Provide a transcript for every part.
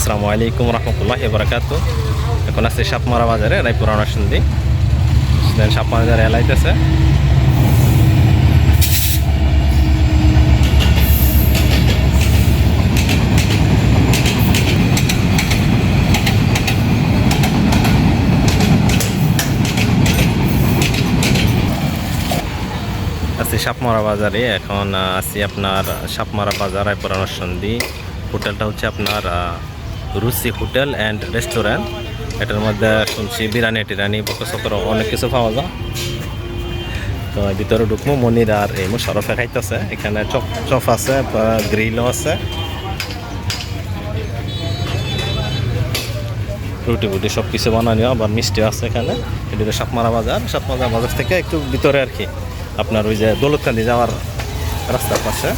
আসসালামু আলাইকুম রহমতুল্লাহ এবরাকাত এখন আছে সাপমারা বাজারে, রায়পুর অনাসন্দি দেন সাপমারা বাজারে এলাইতেছে। আছি সাপমারা বাজারে, এখন আছি আপনার সাপমারা বাজার, রায়পুর অনাসন্দি হোটেলটা হচ্ছে আপনার রুচি হোটেল অ্যান্ড রেস্টুরেন্ট এটার মধ্যে শুনছি বিরিয়ানি টিরানি বকর সকর অনেক কিছু পাওয়া যায়। তো ভিতরে ঢুকবো মনির আর এই মুশারফে খাইতেছে। এখানে চপ চপ আছে গ্রিলও আছে। রুটি বুটি সব কিছু বানানো আবার মিষ্টি আছে এখানে। এদিকে সাপমারা বাজার। সাপমারা বাজার থেকে একটু ভিতরে আর কি। আপনার ওই যে দৌলতকান্দি যাওয়ার রাস্তার পাশে।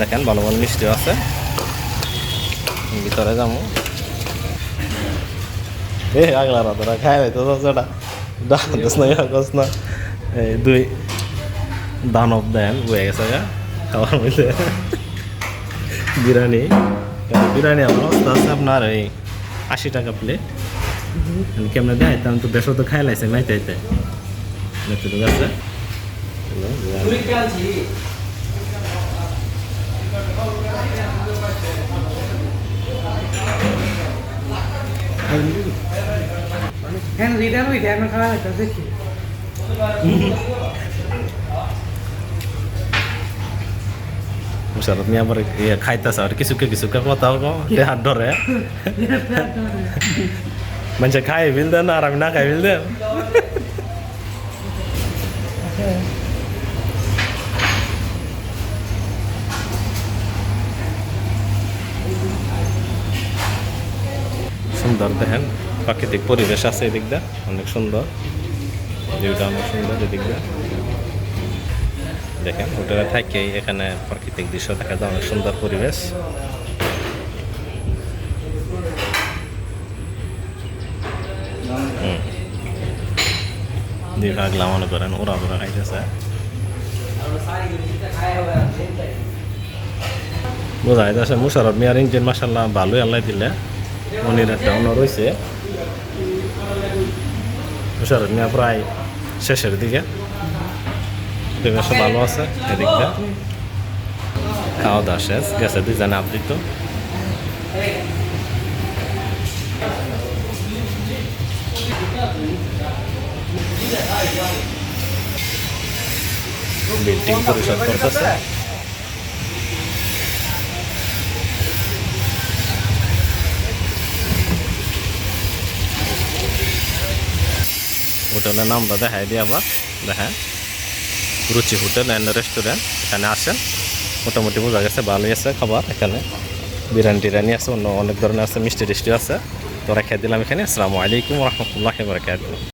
দেখেন, ভালো ভালো মিষ্টিও আছে। ভিতরে যাব। এ আগলা রাতরা খাই নাই তো সেটা ডাকস না কাগজ না এই দুই দানব দেন বয়ে গেছে গা খাওয়ার মধ্যে বিরিয়ানি বিরিয়ানি আমার অবস্থা আছে আপনার এই আশি টাকা প্লেট কেমনে দেয় আমি তো দেড়শো তো খাই লাইছে নাইতে আইতে দেখতে তো গেছে হ্যাঁ রিটার্ন হইতে এখন খাওয়া হইতেছে কি মুশারত নিয়ে আবার ইয়ে খাইতেছে আর কিছু কে কিছু কে কথা গো দেহার ধরে মানে খাই ফেল দেন আর আমি না খাই ফেল দেন সুন্দর দেখেন প্রাকৃতিক পরিবেশ আছে এদিক দিয়ে, অনেক সুন্দর। ভিউটা অনেক সুন্দর এদিক দিয়ে। দেখেন, হোটেলে থাকেই এখানে প্রাকৃতিক দৃশ্য দেখা যায়, অনেক সুন্দর পরিবেশ। দুই মনে করেন ওরা ওরা খাইতেছে। বোঝা যাচ্ছে মুশারফ মিয়ার ইঞ্জিন মাসাল্লাহ ভালোই আল্লাহ দিলে। মনির একটা অন্য রয়েছে মুশারফ মিয়া প্রায় শেষের দিকে। পরিবেশ ভালো আছে এদিকটা খাওয়া দাওয়া শেষ, গেছে দুইজনে আবৃত। বিল্ডিং পরিশোধ করতেছে। হোটেলের নামটা দেখাই দিই আবার দেখেন। রুচি হোটেল অ্যান্ড রেস্টুরেন্ট এখানে আসেন মোটামুটি বোঝা গেছে, ভালোই আছে খাবার এখানে। বিরিয়ানি টিরিয়ানি আছে, অন্য অনেক ধরনের আছে, মিষ্টি টিষ্টি আছে। তো রেখে দিলাম এখানে। আসসালামু আলাইকুম রহমতুল্লাহ বরকাত